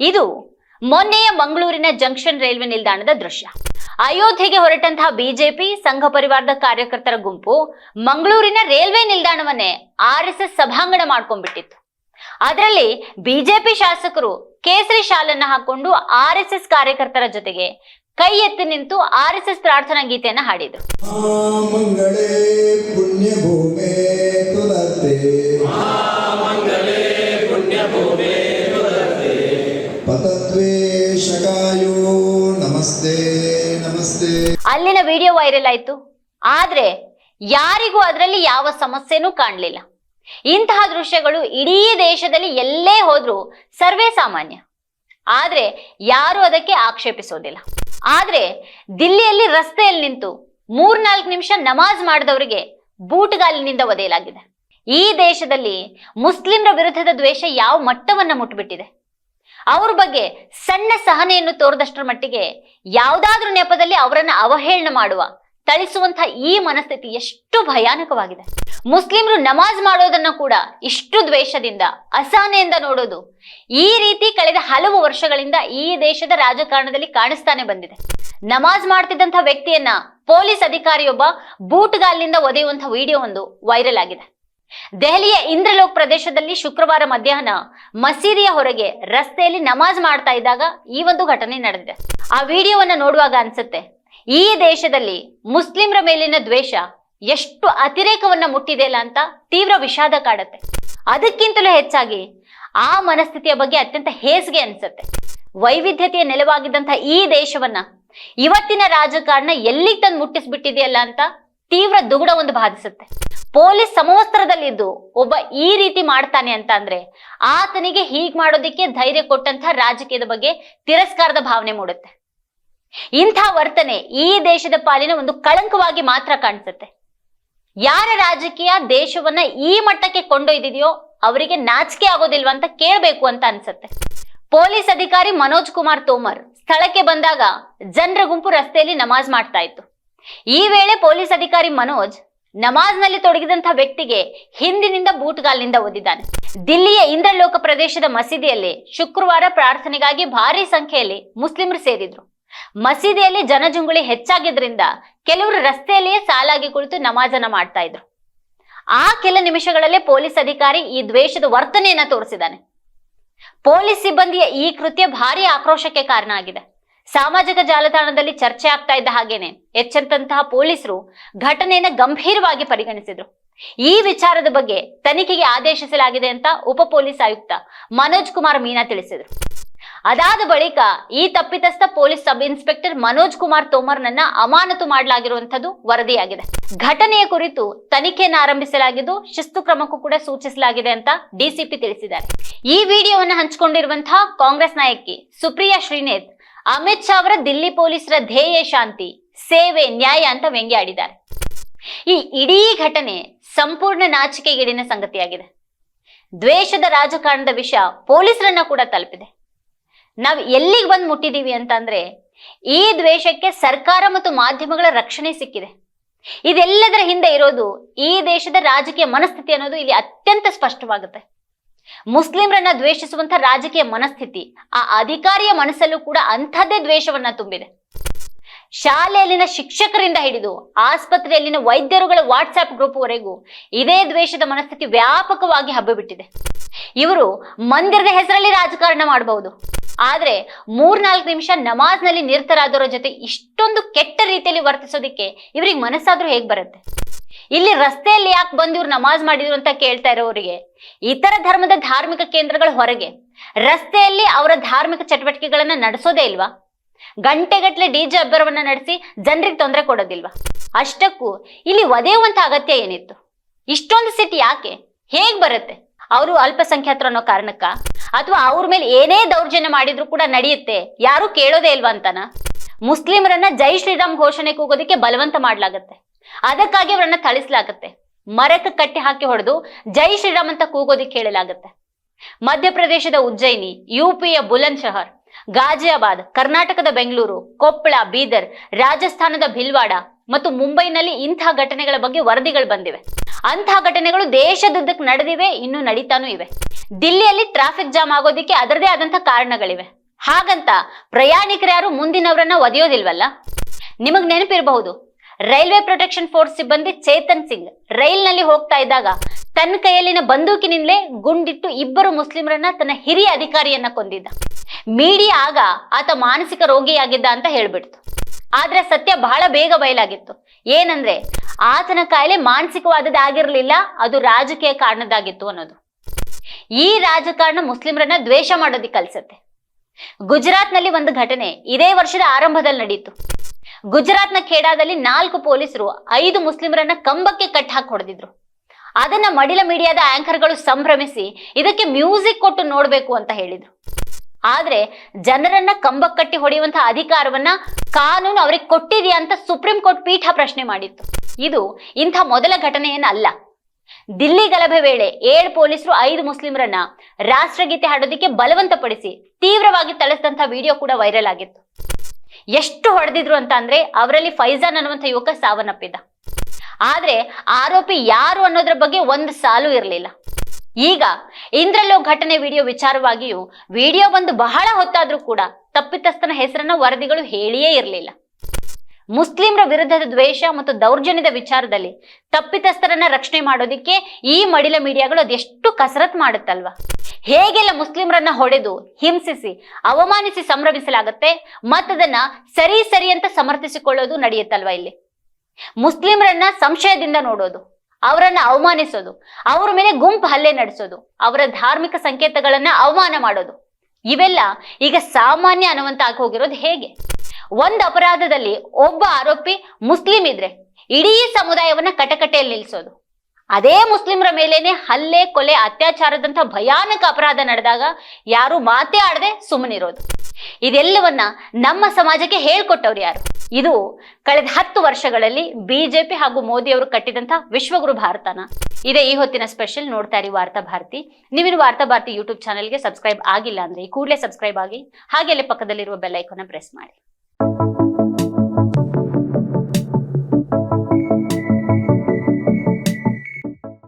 ಇದು ಮೊನ್ನೆಯ ಮಂಗಳೂರಿನ junction railway ನಿಲ್ದಾಣದ ದೃಶ್ಯ. ಅಯೋಧ್ಯೆಗೆ ಹೊರಟಂತಹ ಬಿಜೆಪಿ ಸಂಘ ಪರಿವಾರದ ಕಾರ್ಯಕರ್ತರ ಗುಂಪು ಮಂಗಳೂರಿನ ರೈಲ್ವೆ ನಿಲ್ದಾಣವನ್ನೇ ಆರ್ ಎಸ್ ಎಸ್ ಸಭಾಂಗಣ ಮಾಡ್ಕೊಂಡ್ಬಿಟ್ಟಿತ್ತು. ಅದರಲ್ಲಿ ಬಿಜೆಪಿ ಶಾಸಕರು ಕೇಸರಿ ಶಾಲನ್ನ ಹಾಕೊಂಡು ಆರ್ ಎಸ್ ಎಸ್ ಕಾರ್ಯಕರ್ತರ ಜೊತೆಗೆ ಕೈ ಎತ್ತಿ ನಿಂತು ಆರ್ ಎಸ್ ಎಸ್ ಪ್ರಾರ್ಥನಾ ಗೀತೆಯನ್ನ ಹಾಡಿದ್ರು. ಅಲ್ಲಿನ ವಿಡಿಯೋ ವೈರಲ್ ಆಯ್ತು. ಆದ್ರೆ ಯಾರಿಗೂ ಅದರಲ್ಲಿ ಯಾವ ಸಮಸ್ಯೆನೂ ಕಾಣಲಿಲ್ಲ. ಇಂತಹ ದೃಶ್ಯಗಳು ಇಡೀ ದೇಶದಲ್ಲಿ ಎಲ್ಲೇ ಹೋದ್ರೂ ಸರ್ವೇ ಸಾಮಾನ್ಯ. ಆದ್ರೆ ಯಾರು ಅದಕ್ಕೆ ಆಕ್ಷೇಪಿಸೋದಿಲ್ಲ. ಆದ್ರೆ ದಿಲ್ಲಿಯಲ್ಲಿ ರಸ್ತೆಯಲ್ಲಿ ನಿಂತು ಮೂರ್ನಾಲ್ಕು ನಿಮಿಷ ನಮಾಜ್ ಮಾಡಿದವರಿಗೆ ಬೂಟುಗಾಲಿನಿಂದ ಒದೆಯಲಾಗಿದೆ. ಈ ದೇಶದಲ್ಲಿ ಮುಸ್ಲಿಂರ ವಿರುದ್ಧದ ದ್ವೇಷ ಯಾವ ಮಟ್ಟವನ್ನ ಮುಟ್ಬಿಟ್ಟಿದೆ? ಅವ್ರ ಬಗ್ಗೆ ಸಣ್ಣ ಸಹನೆಯನ್ನು ತೋರದಷ್ಟರ ಮಟ್ಟಿಗೆ ಯಾವುದಾದ್ರೂ ನೆಪದಲ್ಲಿ ಅವರನ್ನ ಅವಹೇಳನ ಮಾಡುವ ತಳಿಸುವಂತಹ ಈ ಮನಸ್ಥಿತಿ ಎಷ್ಟು ಭಯಾನಕವಾಗಿದೆ. ಮುಸ್ಲಿಮರು ನಮಾಜ್ ಮಾಡೋದನ್ನ ಕೂಡ ಇಷ್ಟು ದ್ವೇಷದಿಂದ, ಅಸಹನೆಯಿಂದ ನೋಡೋದು ಈ ರೀತಿ ಕಳೆದ ಹಲವು ವರ್ಷಗಳಿಂದ ಈ ದೇಶದ ರಾಜಕಾರಣದಲ್ಲಿ ಕಾಣಿಸ್ತಾನೆ ಬಂದಿದೆ. ನಮಾಜ್ ಮಾಡ್ತಿದ್ದಂಥ ವ್ಯಕ್ತಿಯನ್ನ ಪೊಲೀಸ್ ಅಧಿಕಾರಿಯೊಬ್ಬ ಬೂಟ್ಗಾಲಿನಿಂದ ಒದೆಯುವಂತಹ ವಿಡಿಯೋ ಒಂದು ವೈರಲ್ ಆಗಿದೆ. ದೆಹಲಿಯ ಇಂದ್ರಲೋಕ್ ಪ್ರದೇಶದಲ್ಲಿ ಶುಕ್ರವಾರ ಮಧ್ಯಾಹ್ನ ಮಸೀದಿಯ ಹೊರಗೆ ರಸ್ತೆಯಲ್ಲಿ ನಮಾಜ್ ಮಾಡ್ತಾ ಇದ್ದಾಗ ಈ ಒಂದು ಘಟನೆ ನಡೆದಿದೆ. ಆ ವಿಡಿಯೋವನ್ನ ನೋಡುವಾಗ ಅನ್ಸುತ್ತೆ, ಈ ದೇಶದಲ್ಲಿ ಮುಸ್ಲಿಮರ ಮೇಲಿನ ದ್ವೇಷ ಎಷ್ಟು ಅತಿರೇಕವನ್ನ ಮುಟ್ಟಿದೆಯಲ್ಲ ಅಂತ ತೀವ್ರ ವಿಷಾದ ಕಾಡುತ್ತೆ. ಅದಕ್ಕಿಂತಲೂ ಹೆಚ್ಚಾಗಿ ಆ ಮನಸ್ಥಿತಿಯ ಬಗ್ಗೆ ಅತ್ಯಂತ ಹೇಸಿಗೆ ಅನ್ಸುತ್ತೆ. ವೈವಿಧ್ಯತೆಯ ನೆಲವಾಗಿದ್ದಂಥ ಈ ದೇಶವನ್ನ ಇವತ್ತಿನ ರಾಜಕಾರಣ ಎಲ್ಲಿಗೆ ತಂದು ಮುಟ್ಟಿಸ್ಬಿಟ್ಟಿದೆಯಲ್ಲ ಅಂತ ತೀವ್ರ ದುಗುಡ ಒಂದು ಬಾಧಿಸುತ್ತೆ. ಪೊಲೀಸ್ ಸಮವಸ್ತ್ರದಲ್ಲಿದ್ದು ಒಬ್ಬ ಈ ರೀತಿ ಮಾಡ್ತಾನೆ ಅಂತ ಅಂದ್ರೆ ಆತನಿಗೆ ಹೀಗ್ ಮಾಡೋದಿಕ್ಕೆ ಧೈರ್ಯ ಕೊಟ್ಟಂತ ರಾಜಕೀಯದ ಬಗ್ಗೆ ತಿರಸ್ಕಾರದ ಭಾವನೆ ಮೂಡುತ್ತೆ. ಇಂಥ ವರ್ತನೆ ಈ ದೇಶದ ಪಾಲಿನ ಒಂದು ಕಳಂಕವಾಗಿ ಮಾತ್ರ ಕಾಣಿಸುತ್ತೆ. ಯಾರ ರಾಜಕೀಯ ದೇಶವನ್ನ ಈ ಮಟ್ಟಕ್ಕೆ ಕೊಂಡೊಯ್ದಿದೆಯೋ ಅವರಿಗೆ ನಾಚಿಕೆ ಆಗೋದಿಲ್ವಾ ಅಂತ ಕೇಳಬೇಕು ಅಂತ ಅನ್ಸುತ್ತೆ. ಪೊಲೀಸ್ ಅಧಿಕಾರಿ ಮನೋಜ್ ಕುಮಾರ್ ತೋಮರ್ ಸ್ಥಳಕ್ಕೆ ಬಂದಾಗ ಜನರ ಗುಂಪು ರಸ್ತೆಯಲ್ಲಿ ನಮಾಜ್ ಮಾಡ್ತಾ ಇತ್ತು. ಈ ವೇಳೆ ಪೊಲೀಸ್ ಅಧಿಕಾರಿ ಮನೋಜ್ ನಮಾಜ್ನಲ್ಲಿ ತೊಡಗಿದಂತಹ ವ್ಯಕ್ತಿಗೆ ಹಿಂದಿನಿಂದ ಬೂಟ್ಗಾಲ್ನಿಂದ ಒದ್ದಿದ್ದಾನೆ ದಿಲ್ಲಿಯ ಇಂದ್ರಲೋಕ ಪ್ರದೇಶದ ಮಸೀದಿಯಲ್ಲಿ ಶುಕ್ರವಾರ ಪ್ರಾರ್ಥನೆಗಾಗಿ ಭಾರಿ ಸಂಖ್ಯೆಯಲ್ಲಿ ಮುಸ್ಲಿಮರು ಸೇರಿದ್ರು. ಮಸೀದಿಯಲ್ಲಿ ಜನಜುಂಗುಳಿ ಹೆಚ್ಚಾಗಿದ್ದರಿಂದ ಕೆಲವರು ರಸ್ತೆಯಲ್ಲಿಯೇ ಸಾಲಾಗಿ ಕುಳಿತು ನಮಾಜನ ಮಾಡ್ತಾ ಇದ್ರು. ಆ ಕೆಲ ನಿಮಿಷಗಳಲ್ಲೇ ಪೊಲೀಸ್ ಅಧಿಕಾರಿ ಈ ದ್ವೇಷದ ವರ್ತನೆಯನ್ನ ತೋರಿಸಿದ್ದಾನೆ. ಪೊಲೀಸ್ ಸಿಬ್ಬಂದಿಯ ಈ ಕೃತ್ಯ ಭಾರಿ ಆಕ್ರೋಶಕ್ಕೆ ಕಾರಣ ಆಗಿದೆ. ಸಾಮಾಜಿಕ ಜಾಲತಾಣದಲ್ಲಿ ಚರ್ಚೆ ಆಗ್ತಾ ಇದ್ದ ಹಾಗೇನೆ ಎಚ್ಚೆತ್ತಂತಹ ಪೊಲೀಸರು ಘಟನೆಯನ್ನು ಗಂಭೀರವಾಗಿ ಪರಿಗಣಿಸಿದ್ರು. ಈ ವಿಚಾರದ ಬಗ್ಗೆ ತನಿಖೆಗೆ ಆದೇಶಿಸಲಾಗಿದೆ ಅಂತ ಉಪ ಪೊಲೀಸ್ ಆಯುಕ್ತ ಮನೋಜ್ ಕುಮಾರ್ ಮೀನಾ ತಿಳಿಸಿದ್ರು. ಅದಾದ ಬಳಿಕ ಈ ತಪ್ಪಿತಸ್ಥ police sub inspector Manoj Kumar ತೋಮರ್ನನ್ನ ಅಮಾನತು ಮಾಡಲಾಗಿರುವಂತದ್ದು ವರದಿಯಾಗಿದೆ. ಘಟನೆಯ ಕುರಿತು ತನಿಖೆಯನ್ನು ಆರಂಭಿಸಲಾಗಿದ್ದು ಶಿಸ್ತು ಕ್ರಮಕ್ಕೂ ಕೂಡ ಸೂಚಿಸಲಾಗಿದೆ ಅಂತ ಡಿಸಿಪಿ ತಿಳಿಸಿದ್ದಾರೆ. ಈ ವಿಡಿಯೋವನ್ನು ಹಂಚಿಕೊಂಡಿರುವಂತಹ ಕಾಂಗ್ರೆಸ್ ನಾಯಕಿ ಸುಪ್ರಿಯಾ ಶ್ರೀನೇತ್ ಅಮಿತ್ ಶಾ ಅವರ ದಿಲ್ಲಿ ಪೊಲೀಸರ ಧ್ಯೇಯ ಶಾಂತಿ, ಸೇವೆ, ನ್ಯಾಯ ಅಂತ ವ್ಯಂಗ್ಯಾಡಿದ್ದಾರೆ. ಈ ಇಡೀ ಘಟನೆ ಸಂಪೂರ್ಣ ನಾಚಿಕೆಗೇಡಿನ ಸಂಗತಿಯಾಗಿದೆ. ದ್ವೇಷದ ರಾಜಕಾರಣದ ವಿಷ ಪೊಲೀಸರನ್ನ ಕೂಡ ತಲುಪಿದೆ. ನಾವು ಎಲ್ಲಿಗೆ ಬಂದು ಮುಟ್ಟಿದೀವಿ ಅಂತಂದ್ರೆ, ಈ ದ್ವೇಷಕ್ಕೆ ಸರ್ಕಾರ ಮತ್ತು ಮಾಧ್ಯಮಗಳ ರಕ್ಷಣೆ ಸಿಕ್ಕಿದೆ. ಇದೆಲ್ಲದರ ಹಿಂದೆ ಇರೋದು ಈ ದೇಶದ ರಾಜಕೀಯ ಮನಸ್ಥಿತಿ ಅನ್ನೋದು ಇಲ್ಲಿ ಅತ್ಯಂತ ಸ್ಪಷ್ಟವಾಗುತ್ತೆ. ಮುಸ್ಲಿಮರನ್ನ ದ್ವೇಷಿಸುವಂತ ರಾಜಕೀಯ ಮನಸ್ಥಿತಿ, ಆ ಅಧಿಕಾರಿಯ ಮನಸ್ಸಲ್ಲೂ ಕೂಡ ಅಂಥದ್ದೇ ದ್ವೇಷವನ್ನ ತುಂಬಿದೆ. ಶಾಲೆಯಲ್ಲಿನ ಶಿಕ್ಷಕರಿಂದ ಹಿಡಿದು ಆಸ್ಪತ್ರೆಯಲ್ಲಿನ ವೈದ್ಯರುಗಳ ವಾಟ್ಸ್ಆಪ್ ಗ್ರೂಪ್ವರೆಗೂ ಇದೇ ದ್ವೇಷದ ಮನಸ್ಥಿತಿ ವ್ಯಾಪಕವಾಗಿ ಹಬ್ಬಿಬಿಟ್ಟಿದೆ. ಇವರು ಮಂದಿರದ ಹೆಸರಲ್ಲಿ ರಾಜಕಾರಣ ಮಾಡಬಹುದು. ಆದ್ರೆ ಮೂರ್ನಾಲ್ಕು ನಿಮಿಷ ನಮಾಜ್ನಲ್ಲಿ ನಿರತರಾದವರ ಜೊತೆ ಇಷ್ಟೊಂದು ಕೆಟ್ಟ ರೀತಿಯಲ್ಲಿ ವರ್ತಿಸೋದಿಕ್ಕೆ ಇವ್ರಿಗೆ ಮನಸ್ಸಾದ್ರೂ ಹೇಗ್ ಬರುತ್ತೆ? ಇಲ್ಲಿ ರಸ್ತೆಯಲ್ಲಿ ಯಾಕೆ ಬಂದು ಇವ್ರು ನಮಾಜ್ ಮಾಡಿದ್ರು ಅಂತ ಕೇಳ್ತಾ ಇರೋರಿಗೆ ಇತರ ಧರ್ಮದ ಧಾರ್ಮಿಕ ಕೇಂದ್ರಗಳ ಹೊರಗೆ. ರಸ್ತೆಯಲ್ಲಿ ಅವರ ಧಾರ್ಮಿಕ ಚಟುವಟಿಕೆಗಳನ್ನ ನಡೆಸೋದೇ ಇಲ್ವಾ? ಗಂಟೆಗಟ್ಲೆ ಡಿಜೆ ಅಬ್ಬರವನ್ನ ನಡೆಸಿ ಜನರಿಗೆ ತೊಂದರೆ ಕೊಡೋದಿಲ್ವಾ? ಅಷ್ಟಕ್ಕೂ ಇಲ್ಲಿ ಒದೆಯುವಂತ ಅಗತ್ಯ ಏನಿತ್ತು? ಇಷ್ಟೊಂದು ಸಿಟಿ ಯಾಕೆ? ಹೇಗ್ ಬರುತ್ತೆ? ಅವರು ಅಲ್ಪಸಂಖ್ಯಾತರು ಅನ್ನೋ ಕಾರಣಕ್ಕ? ಅಥವಾ ಅವ್ರ ಮೇಲೆ ಏನೇ ದೌರ್ಜನ್ಯ ಮಾಡಿದ್ರು ಕೂಡ ನಡೆಯುತ್ತೆ? ಯಾರು ಕೇಳೋದೇ ಇಲ್ವಾ ಅಂತಾನ? ಮುಸ್ಲಿಮರನ್ನ ಜೈ ಶ್ರೀರಾಮ್ ಘೋಷಣೆ ಕೂಗೋದಕ್ಕೆ ಬಲವಂತ ಮಾಡ್ಲಾಗತ್ತೆ. ಅದಕ್ಕಾಗಿ ಅವರನ್ನ ಥಳಿಸಲಾಗುತ್ತೆ. ಮರಕ್ಕೆ ಕಟ್ಟಿ ಹಾಕಿ ಹೊಡೆದು ಜೈ ಶ್ರೀರಾಮ್ ಅಂತ ಕೂಗೋದಿಕ್ಕೆ ಹೇಳಲಾಗತ್ತೆ. ಮಧ್ಯಪ್ರದೇಶದ ಉಜ್ಜಯಿನಿ ಯುಪಿಯ ಬುಲಂದ್ ಶಹರ್ ಗಾಜಿಯಾಬಾದ್ ಕರ್ನಾಟಕದ ಬೆಂಗಳೂರು, ಕೊಪ್ಪಳ, ಬೀದರ್, ರಾಜಸ್ಥಾನದ ಭಿಲ್ವಾಡ ಮತ್ತು ಮುಂಬೈನಲ್ಲಿ ಇಂತಹ ಘಟನೆಗಳ ಬಗ್ಗೆ ವರದಿಗಳು ಬಂದಿವೆ. ಅಂತಹ ಘಟನೆಗಳು ದೇಶದುದ್ದಕ್ಕೆ ನಡೆದಿವೆ, ಇನ್ನು ನಡೀತಾನೂ ಇವೆ. ದಿಲ್ಲಿಯಲ್ಲಿ ಟ್ರಾಫಿಕ್ ಜಾಮ್ ಆಗೋದಿಕ್ಕೆ ಅದರದೇ ಆದಂತಹ ಕಾರಣಗಳಿವೆ. ಹಾಗಂತ ಪ್ರಯಾಣಿಕರು ಯಾರು ಮುಂದಿನವರನ್ನ ಒದೆಯೋದಿಲ್ವಲ್ಲ? ನಿಮಗ್ ನೆನಪಿರಬಹುದು ರೈಲ್ವೆ ಪ್ರೊಟೆಕ್ಷನ್ ಫೋರ್ಸ್ ಸಿಬ್ಬಂದಿ ಚೇತನ್ ಸಿಂಗ್ ರೈಲ್ನಲ್ಲಿ ಹೋಗ್ತಾ ಇದ್ದಾಗ ತನ್ನ ಕೈಯಲ್ಲಿನ ಬಂದೂಕಿನಿಂದಲೇ ಗುಂಡಿಟ್ಟು ಇಬ್ಬರು ಮುಸ್ಲಿಮರನ್ನ ತನ್ನ ಹಿರಿಯ ಅಧಿಕಾರಿಯನ್ನ ಕೊಂದಿದ್ದ. ಮೀಡಿಯಾ ಆಗ ಆತ ಮಾನಸಿಕ ರೋಗಿಯಾಗಿದ್ದ ಅಂತ ಹೇಳ್ಬಿಡ್ತು. ಆದ್ರೆ ಸತ್ಯ ಬಹಳ ಬೇಗ ಬಯಲಾಗಿತ್ತು. ಏನಂದ್ರೆ ಆತನ ಕಾಯಿಲೆ ಮಾನಸಿಕವಾದದ್ದಾಗಿರ್ಲಿಲ್ಲ ಅದು ರಾಜಕೀಯ ಕಾರಣದಾಗಿತ್ತು ಅನ್ನೋದು. ಈ ರಾಜಕಾರಣ ಮುಸ್ಲಿಮರನ್ನ ದ್ವೇಷ ಮಾಡೋದಿಕ್ಕೆ ಕಲ್ಸತ್ತೆ. ಗುಜರಾತ್ನಲ್ಲಿ ಒಂದು ಘಟನೆ ಇದೇ ವರ್ಷದ ಆರಂಭದಲ್ಲಿ ನಡೀತು. ಗುಜರಾತ್ನ ಖೇಡಾದಲ್ಲಿ ನಾಲ್ಕು ಪೊಲೀಸರು, ಐದು ಮುಸ್ಲಿಮರನ್ನ ಕಂಬಕ್ಕೆ ಕಟ್ ಹಾಕಿ ಹೊಡೆದಿದ್ರು. ಅದನ್ನ ಮಡಿಲ ಮೀಡಿಯಾದ ಆಂಕರ್ಗಳು ಸಂಭ್ರಮಿಸಿ ಇದಕ್ಕೆ ಮ್ಯೂಸಿಕ್ ಕೊಟ್ಟು ನೋಡ್ಬೇಕು ಅಂತ ಹೇಳಿದ್ರು. ಆದ್ರೆ ಜನರನ್ನ ಕಂಬಕ್ಕೆ ಕಟ್ಟಿ ಹೊಡೆಯುವಂತಹ ಅಧಿಕಾರವನ್ನ ಕಾನೂನು ಅವ್ರಿಗೆ ಕೊಟ್ಟಿದೆಯಾ ಅಂತ ಸುಪ್ರೀಂ ಕೋರ್ಟ್ ಪೀಠ ಪ್ರಶ್ನೆ ಮಾಡಿತ್ತು. ಇದು ಇಂಥ ಮೊದಲ ಘಟನೆಯನ್ನ ಅಲ್ಲ. ದಿಲ್ಲಿ ಗಲಭೆ ವೇಳೆ ಏಳು ಪೊಲೀಸರು, ಐದು ಮುಸ್ಲಿಮರನ್ನ ರಾಷ್ಟ್ರಗೀತೆ ಹಾಡೋದಿಕ್ಕೆ ಬಲವಂತಪಡಿಸಿ ತೀವ್ರವಾಗಿ ತಳಿಸಿದಂತಹ ವಿಡಿಯೋ ಕೂಡ ವೈರಲ್ ಆಗಿತ್ತು. ಎಷ್ಟು ಹೊಡೆದಿದ್ರು ಅಂತ ಅಂದ್ರೆ ಅವರಲ್ಲಿ ಫೈಜಾನ್ ಅನ್ನುವಂಥ ಯುವಕ ಸಾವನ್ನಪ್ಪಿದ್ದ. ಆದ್ರೆ ಆರೋಪಿ ಯಾರು ಅನ್ನೋದ್ರ ಬಗ್ಗೆ ಒಂದು ಸಾಲು ಇರಲಿಲ್ಲ. ಈಗ ಇಂದ್ರಲೋ ಘಟನೆ ವಿಡಿಯೋ ವಿಚಾರವಾಗಿಯೂ ವಿಡಿಯೋ ಬಂದು ಬಹಳ ಹೊತ್ತಾದ್ರೂ ಕೂಡ ತಪ್ಪಿತಸ್ಥನ ಹೆಸರನ್ನ ವರದಿಗಳು ಹೇಳಿಯೇ ಇರಲಿಲ್ಲ. ಮುಸ್ಲಿಮರ ವಿರುದ್ಧದ ದ್ವೇಷ ಮತ್ತು ದೌರ್ಜನ್ಯದ ವಿಚಾರದಲ್ಲಿ ತಪ್ಪಿತಸ್ಥರನ್ನ ರಕ್ಷಣೆ ಮಾಡೋದಿಕ್ಕೆ ಈ ಮಡಿಲ ಮೀಡಿಯಾಗಳು ಅದೆಷ್ಟು ಕಸರತ್ ಮಾಡುತ್ತಲ್ವಾ? ಹೇಗೆಲ್ಲ ಮುಸ್ಲಿಮರನ್ನ ಹೊಡೆದು ಹಿಂಸಿಸಿ, ಅವಮಾನಿಸಿ ಸಂಭ್ರಮಿಸಲಾಗತ್ತೆ ಮತ್ತದನ್ನ ಸರಿ ಸರಿ ಅಂತ ಸಮರ್ಥಿಸಿಕೊಳ್ಳೋದು ನಡೆಯುತ್ತಲ್ವಾ ಇಲ್ಲಿ? ಮುಸ್ಲಿಮರನ್ನ ಸಂಶಯದಿಂದ ನೋಡೋದು, ಅವರನ್ನ ಅವಮಾನಿಸೋದು, ಅವರ ಮೇಲೆ ಗುಂಪು ಹಲ್ಲೆ ನಡೆಸೋದು, ಅವರ ಧಾರ್ಮಿಕ ಸಂಕೇತಗಳನ್ನ ಅವಮಾನ ಮಾಡೋದು, ಇವೆಲ್ಲ ಈಗ ಸಾಮಾನ್ಯ ಅನ್ನುವಂತ ಆಗಿ ಹೋಗಿರೋದು ಹೇಗೆ? ಒಂದು ಅಪರಾಧದಲ್ಲಿ ಒಬ್ಬ ಆರೋಪಿ ಮುಸ್ಲಿಂ ಇದ್ರೆ, ಇಡೀ ಸಮುದಾಯವನ್ನ ಕಟಕಟೆಯಲ್ಲಿ ನಿಲ್ಸೋದು. ಅದೇ ಮುಸ್ಲಿಮರ ಮೇಲೇನೆ ಹಲ್ಲೆ, ಕೊಲೆ ಅತ್ಯಾಚಾರದಂತ ಭಯಾನಕ ಅಪರಾಧ ನಡೆದಾಗ ಯಾರು ಮಾತೇ ಆಡದೆ ಸುಮ್ಮನಿರೋದು. ಇದೆಲ್ಲವನ್ನ ನಮ್ಮ ಸಮಾಜಕ್ಕೆ ಹೇಳ್ಕೊಟ್ಟವ್ರು ಯಾರು? ಇದು ಕಳೆದ ಹತ್ತು ವರ್ಷಗಳಲ್ಲಿ ಬಿಜೆಪಿ ಹಾಗೂ ಮೋದಿ ಅವರು ಕಟ್ಟಿದಂತ ವಿಶ್ವಗುರು ಭಾರತನ. ಇದೇ ಈ ಹೊತ್ತಿನ ಸ್ಪೆಷಲ್ ನೋಡ್ತಾ ಇರಿ ವಾರ್ತಾ ಭಾರತಿ. ನೀವಿನ ವಾರ್ತಾ ಭಾರತಿ ಯೂಟ್ಯೂಬ್ ಚಾನೆಲ್ಗೆ ಸಬ್ಸ್ಕ್ರೈಬ್ ಆಗಿಲ್ಲ ಅಂದ್ರೆ ಈ ಕೂಡಲೇ ಸಬ್ಸ್ಕ್ರೈಬ್ ಆಗಿ ಹಾಗೆ ಅಲ್ಲಿ ಪಕ್ಕದಲ್ಲಿರುವ ಬೆಲ್ ಐಕಾನ್ ಪ್ರೆಸ್ ಮಾಡಿ.